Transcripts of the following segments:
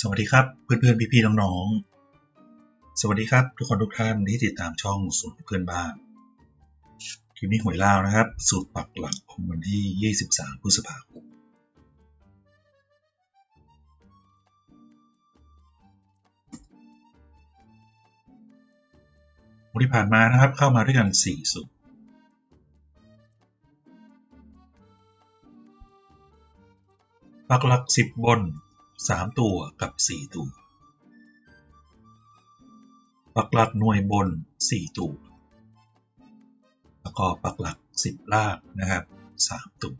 สวัสดีครับเพื่อนๆพี่ๆน้องๆ สวัสดีครับ ทุกคนทุกท่านที่ติดตามช่องสูตรเพื่อนบ้านคลิปนี้หวยลาวนะครับ สูตรปักหลักของวันที่ 23 พฤษภาคมวันที่ผ่านมานะครับเข้ามาด้วยกัน 4 สูตรปักหลัก 10 บน 3ตัวกับ4ตัวปักหลักหน่วยบน4ตัวแล้วก็ปักหลัก10ล่างนะครับ3ตัว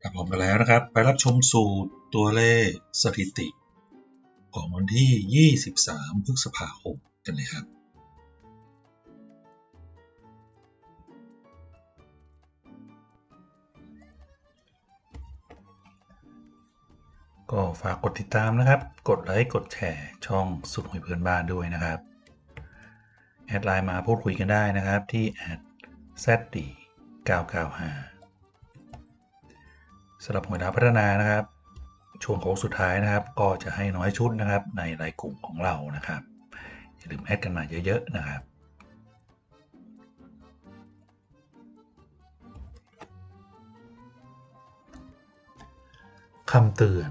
ถ้าพร้อมกันแล้วนะครับ ไปรับชมสูตรตัวเลขสถิติ ของวันที่ 23 พฤษภาคมกันเลยครับ ก็ฝากกดติดตามนะครับ กดไลค์กดแชร์ช่องสุดหวยเพื่อนบ้านด้วยนะครับ แอดไลน์มาพูดคุยกันได้นะครับที่แอด zd 995สำหรับหวยดาวพัฒนานะครับ ช่วงโค้งสุดท้ายนะครับ ก็จะให้น้อยชุดนะครับในรายกลุ่มของเรานะครับ อย่าลืมแอดกันมาเยอะๆนะครับคำเตือน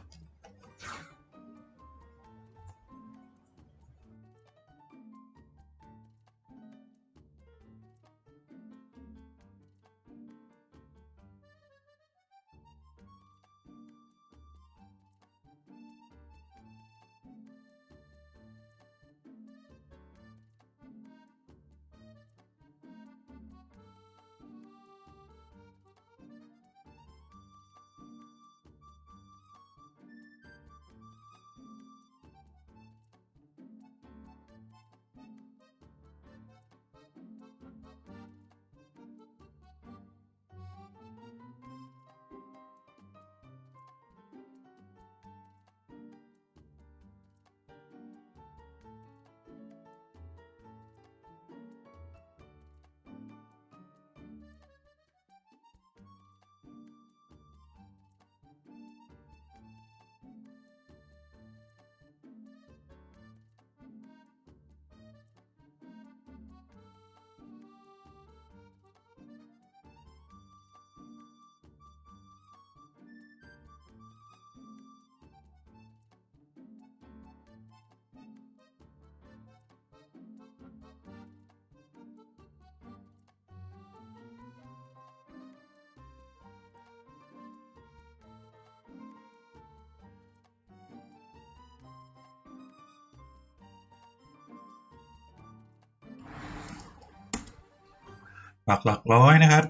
ปักหลักร้อยนะครับ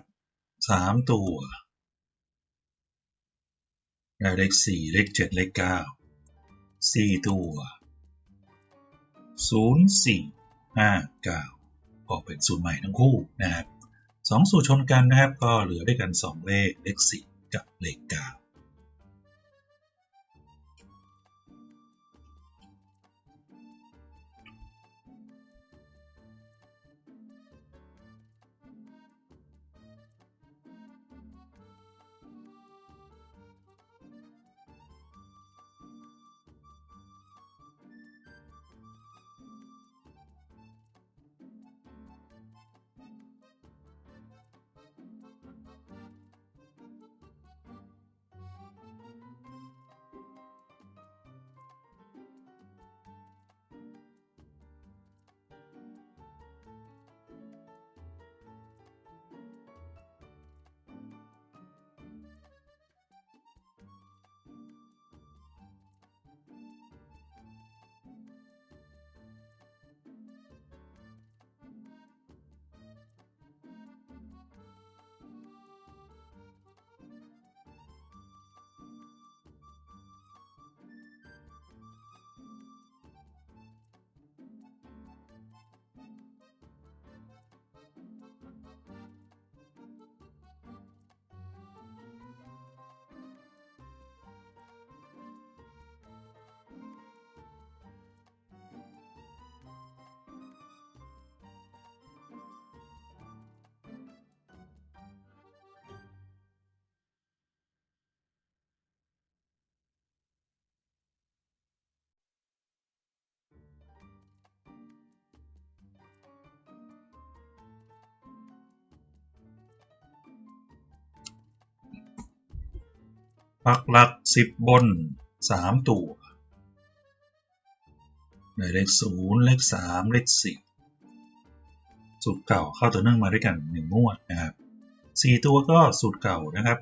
สามตัว ได้เลขสี่เลขเจ็ดเลขเก้าสี่ตัวศูนย์สี่ห้าเก้าก็เป็นสูตรใหม่ทั้งคู่นะครับสองสูตรชนกันนะครับ ก็เหลือด้วยกันสองเลขเลขสี่กับเลขเก้า ปักหลักสิบบนสามตัวได้เลขศูนย์เลขสามเลขสี่สูตรเก่าเข้าตัวเนื่องมาด้วยกันหนึ่งงวดนะครับสี่ตัวก็สูตรเก่านะครับ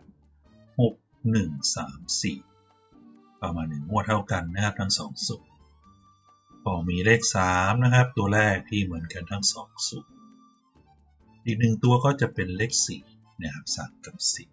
หกหนึ่งสามสี่ประมาณหนึ่งงวดเท่ากันนะครับทั้งสองสูตรพอมีเลขสามนะครับ ตัวแรกที่เหมือนกันทั้งสองสูตรอีกหนึ่งตัวก็จะเป็นเลขสี่นะครับสามกับสี่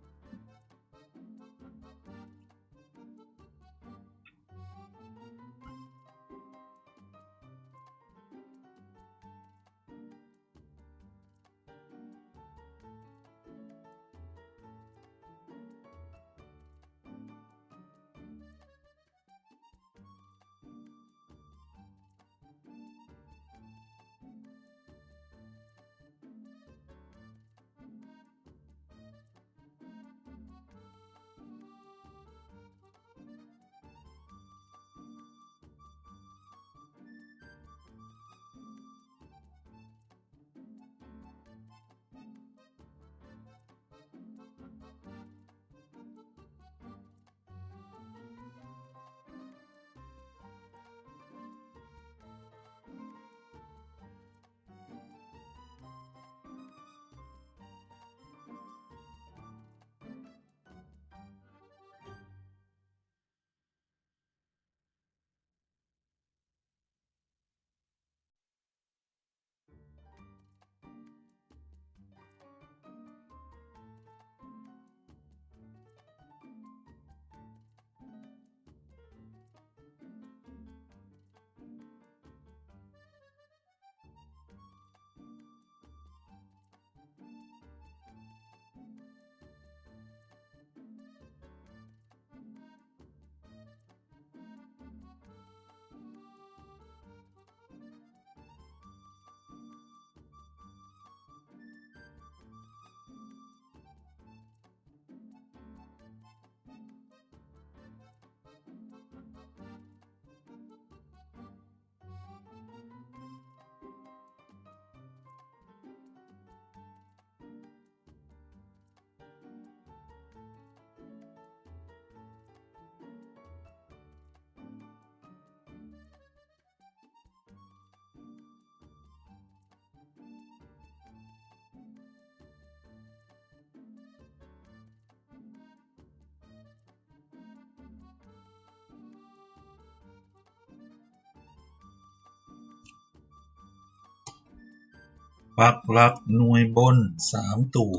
ปักหลักหน่วยบนสามตัว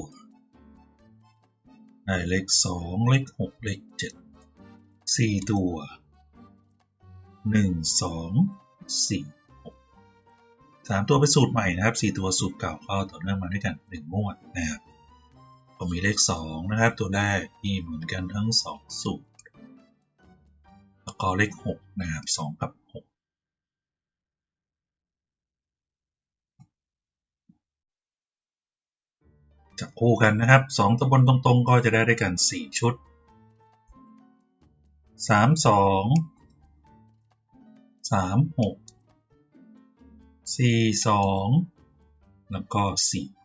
ได้เลขสองเลขหกเลขเจ็ดสี่ตัวหนึ่งสองสี่หกสามตัวเป็นสูตรใหม่นะครับสี่ตัวสูตรเก่าเข้าต่อเนื่องมาด้วยกันหนึ่งงวดนะครับก็มีเลขสองนะครับ ตัวแรกที่เหมือนกันทั้งสองสูตรแล้วก็เลขหกนะครับสองกับ จับคู่กันนะครับ 2ตำบลตรงๆ ก็จะได้ด้วยกัน 4 ชุด 3 2 3 6 4 2 แล้วก็ 4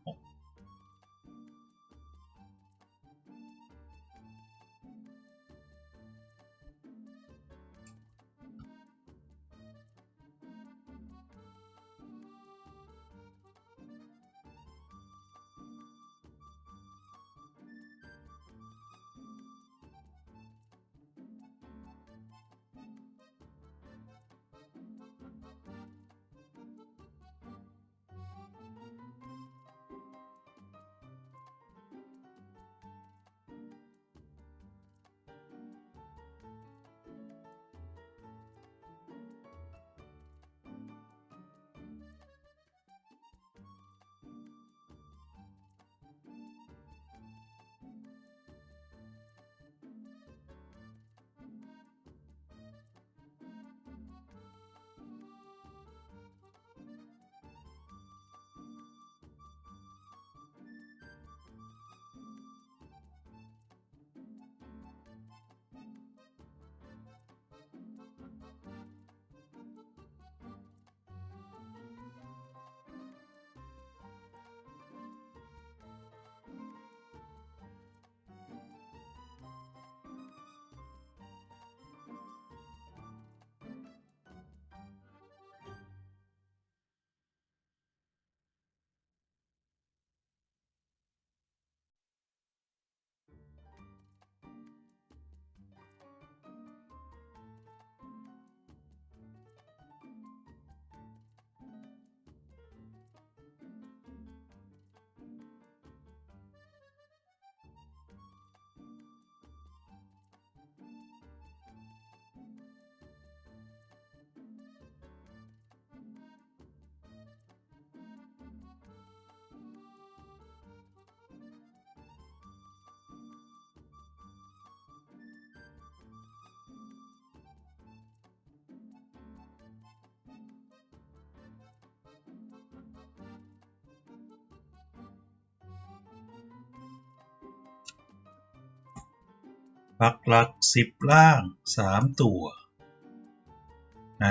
พักหลักสิบล่างสามตัว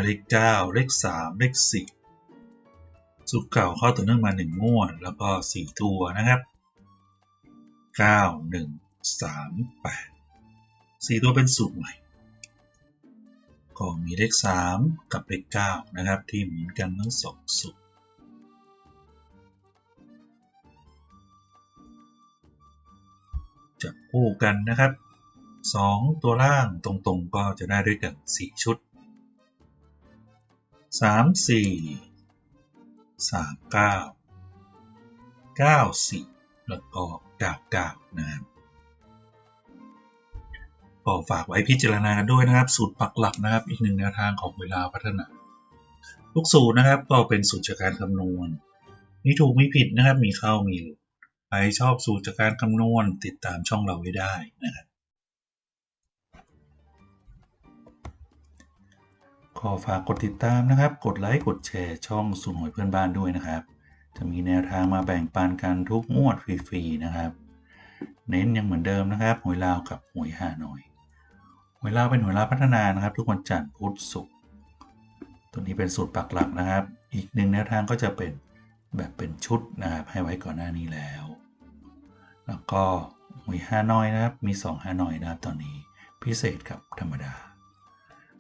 เลขเก้าเลขสามเลขสิบสุกเก่าเข้าตัวเนื่องมาหนึ่งงวด แล้วก็สี่ตัวนะครับเก้าหนึ่งสามแปดสี่ตัวเป็นสูตรใหม่ก็มีเลขสามกับเลขเก้านะครับ ที่เหมือนกันทั้งสองสูตรจับคู่กันนะครับ 2 ตัวล่างตรงๆ ก็จะได้ด้วยกัน 4 ชุด 3 4 3 9 9 4 แล้วก็99นะครับก็ฝากไว้พิจารณาด้วยนะครับ สูตรปักหลักนะครับ อีกหนึ่งแนวทางของเวลาพัฒนาทุกสูตรนะครับ ก็เป็นสูตรจากการคำนวณมีถูกมีผิดนะครับ มีเข้ามีหลุดใครชอบสูตรจากการคำนวณติดตามช่องเราไว้ได้นะครับ ขอฝากกดติดตามนะครับ กดไลค์ กดแชร์ช่องสูนหวยเพื่อนบ้านด้วยนะครับ จะมีแนวทางมาแบ่งปันกันทุกงวดฟรีๆนะครับ เน้นยังเหมือนเดิมนะครับหวยลาวกับหวยฮานอยหวยลาวเป็นหวยลาวพัฒนานะครับ ทุกวันจันทร์พุธศุกร์ตัวนี้เป็นสูตรปักหลักนะครับ อีกหนึ่งแนวทางก็จะเป็นแบบเป็นชุดนะครับให้ไว้ก่อนหน้านี้แล้ว แล้วก็หวยฮานอยนะครับมี2ฮานอยนะครับตอนนี้พิเศษกับธรรมดา